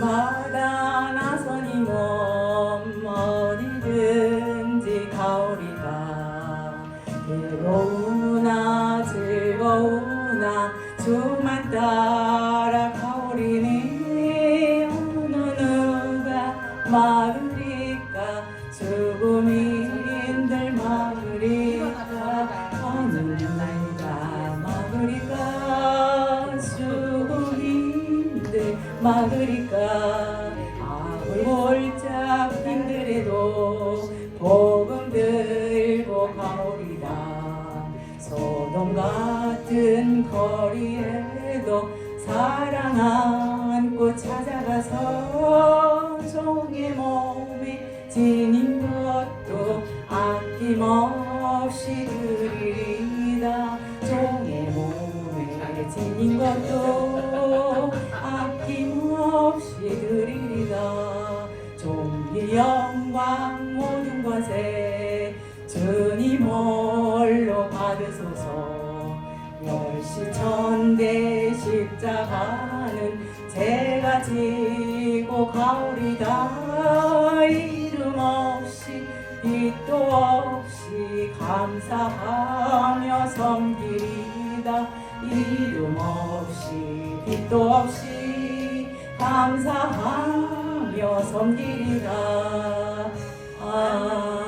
바다 몸 어디든지 가오리다 외로우나 즐거우나 주만 따라 가오리니 어느 누가 막으리까 죽음인 막으리까? 아무 골짝 힘들에도 복음 들고 가오리다 소돔 같은 거리에도 사랑 안고 찾아가서 종의 몸에 지닌 것도 아낌없이 드리리다. 종의 몸에 지닌 것도 영광 모든 것에 주님 홀로 받으소서. 멸시천대 십자가는 제가 지고 가오리다. 이름 없이 빛도 없이 감사하며 섬기리다. 이름 없이 빛도 없이 감사하며 섬기리다 아